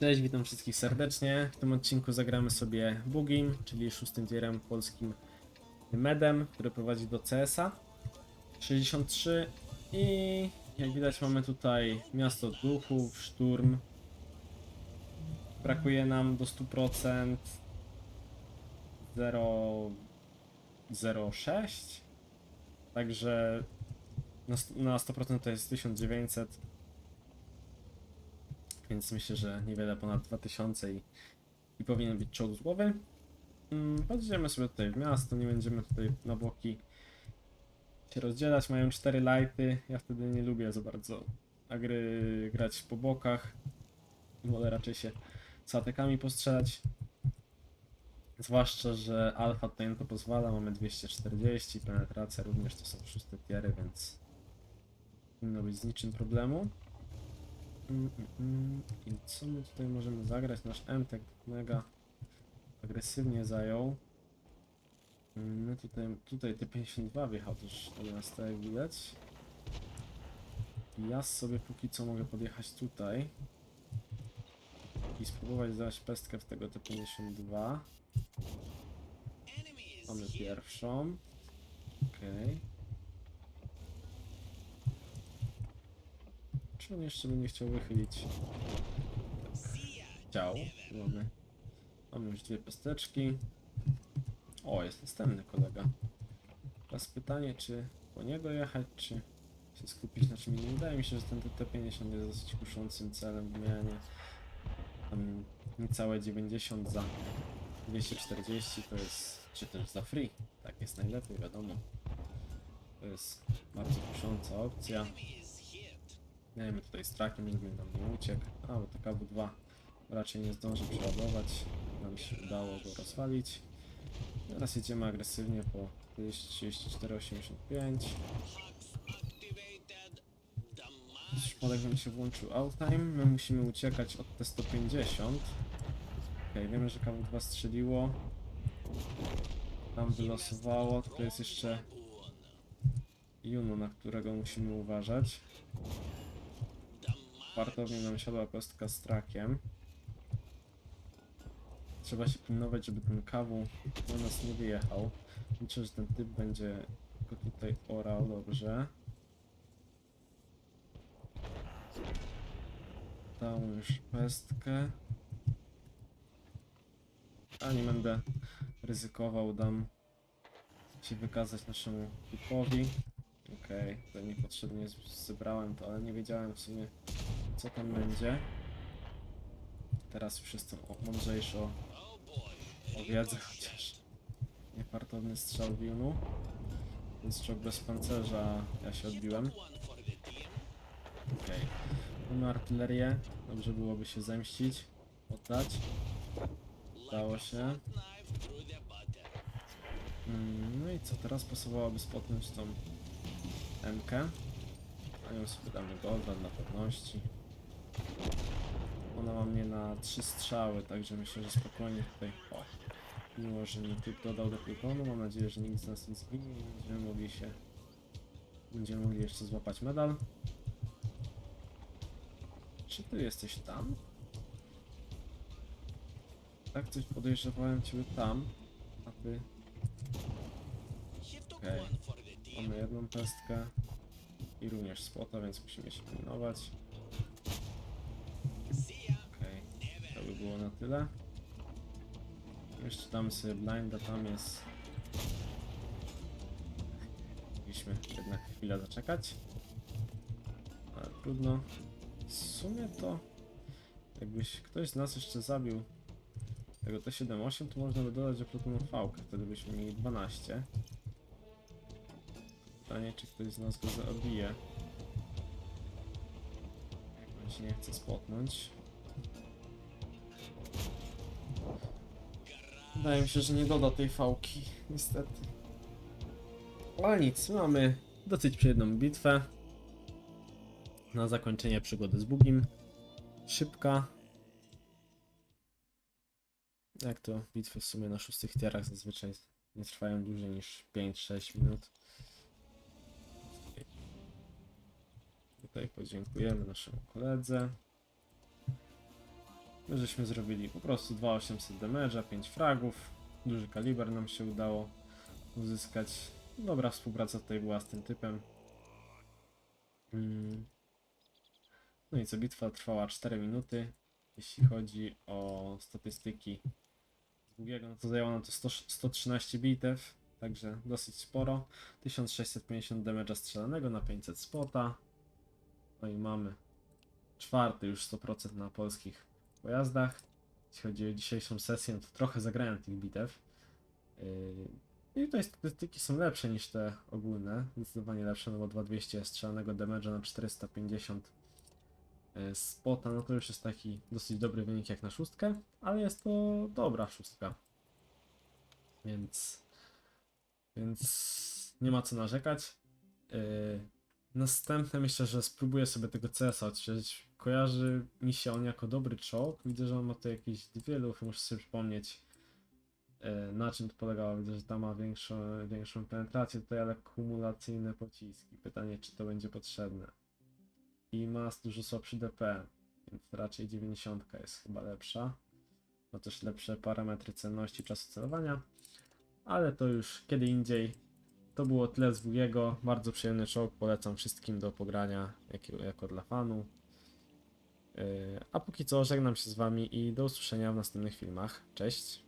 Cześć, witam wszystkich serdecznie. W tym odcinku zagramy sobie Bugim, czyli szóstym tierem polskim medem, który prowadzi do CS-a 63 i jak widać mamy tutaj miasto duchów, szturm. Brakuje nam do 100% 0,06 Także na st- na 100% to jest 1900 więc myślę, że niewiele ponad 2000 i, i powinien być czołg z głowy. Mm, Podjedziemy sobie tutaj w miasto, nie będziemy tutaj na boki się rozdzielać. Mają 4 lighty, ja wtedy nie lubię za bardzo agry grać po bokach. Wolę raczej się z atakami postrzelać. Zwłaszcza, że alfa tutaj na to pozwala, mamy 240, penetracja również to są szóste tiery, więc powinno być z niczym problemu. I co my tutaj możemy zagrać? Nasz MTek mega agresywnie zajął. Mm, No tutaj, tutaj T52 wjechał też do miasta, jak widać. Ja sobie póki co mogę podjechać tutaj. I spróbować dać pestkę w tego T52. Mamy pierwszą. Okej. On jeszcze by nie chciał wychylić? Chciał. Mamy. Mamy już dwie pesteczki. O, jest następny kolega. Teraz pytanie, czy po niego jechać, czy się skupić na czym innym. Wydaje mi się, że ten T50 jest dosyć kuszącym celem w wymianie. Tam niecałe 90 za 240 to jest, czy też za free. Tak jest najlepiej, wiadomo. To jest bardzo kusząca opcja. Miejmy tutaj z trakiem, żeby nam nie uciekł. A, bo to KW2 raczej nie zdąży przeładować. Nam się udało go rozwalić. Teraz jedziemy agresywnie po 34,85. Przypadek nam się włączył outtime. My musimy uciekać od T150. Ok, wiemy, że KW2 strzeliło. Tam wylosowało. To jest jeszcze Juno, na którego musimy uważać. Wartownie nam siadła kostka z trakiem. Trzeba się pilnować, żeby ten kawu na nas nie wyjechał. Liczę, że ten typ będzie go tutaj orał dobrze. Dał mu już pestkę. A nie będę ryzykował, dam się wykazać naszemu typowi. Okej, to niepotrzebnie zebrałem to, ale nie wiedziałem w sumie co tam będzie. Teraz już jestem mądrzejszy o, wiedzę, chociaż niefartowny strzał w Junu. Więc czołg bez pancerza, ja się odbiłem. Okej, mamy artylerię, dobrze byłoby się zemścić, oddać. Udało się. Mm, No i co, teraz pasowałoby spotnąć tą MK. A ją sobie damy golda dla pewności. Ona ma mnie na trzy strzały, także myślę, że spokojnie tutaj. O, miło, że mi typ dodał do plutonu. Mam nadzieję, że nikt z nas nie zginie i będziemy mogli się. Będziemy mogli jeszcze złapać medal. Czy ty jesteś tam? Tak, coś podejrzewałem ciebie tam, a ty. Okej. Mamy jedną pestkę i również spota, więc musimy się pilnować. Było na tyle. Jeszcze damy sobie blinda, tam jest... Mogliśmy jednak chwilę zaczekać. Ale trudno. W sumie to... Jakbyś ktoś z nas jeszcze zabił tego T78, to można by dodać do plutonu V, wtedy byśmy mieli 12. Pytanie, czy ktoś z nas go zabije. On się nie chce spotnąć. Wydaje mi się, że nie doda tej fałki, niestety. Ale nic, mamy dosyć przyjemną bitwę. Na zakończenie przygody z Bugim. Szybka. Jak to bitwy w sumie na szóstych tierach zazwyczaj nie trwają dłużej niż 5-6 minut. Tutaj podziękujemy naszemu koledze. My żeśmy zrobili po prostu 2800 damage'a, 5 fragów. Duży kaliber nam się udało uzyskać. Dobra współpraca tutaj była z tym typem. Mm. No i co, bitwa trwała 4 minuty. Jeśli chodzi o statystyki z długiego, no to zajęło nam to 100, 113 bitew, także dosyć sporo. 1650 damage'a strzelanego na 500 spota. No i mamy czwarty już 100% na polskich pojazdach. Jeśli chodzi o dzisiejszą sesję, to trochę zagrałem tych bitew. Yy, I tutaj statystyki są lepsze niż te ogólne, zdecydowanie lepsze, no bo 2200 strzelnego damage'a na 450 yy, spota, no to już jest taki dosyć dobry wynik jak na szóstkę, ale jest to dobra szóstka. Więc, więc nie ma co narzekać. Yy, Następne myślę, że spróbuję sobie tego CS-a odświeżyć. Kojarzy mi się on jako dobry czołg. Widzę, że on ma tu jakieś dwie lufy, muszę sobie przypomnieć e, na czym to polegało. Widzę, że tam ma większą, większą penetrację tutaj, ale kumulacyjne pociski. Pytanie, czy to będzie potrzebne. I ma dużo słabszy DP, więc raczej 90 jest chyba lepsza. Ma też lepsze parametry celności czasu celowania, ale to już kiedy indziej. To było tyle z Wugiego. Bardzo przyjemny czołg. Polecam wszystkim do pogrania jako, jako dla fanu. Yy, A póki co żegnam się z wami i do usłyszenia w następnych filmach. Cześć!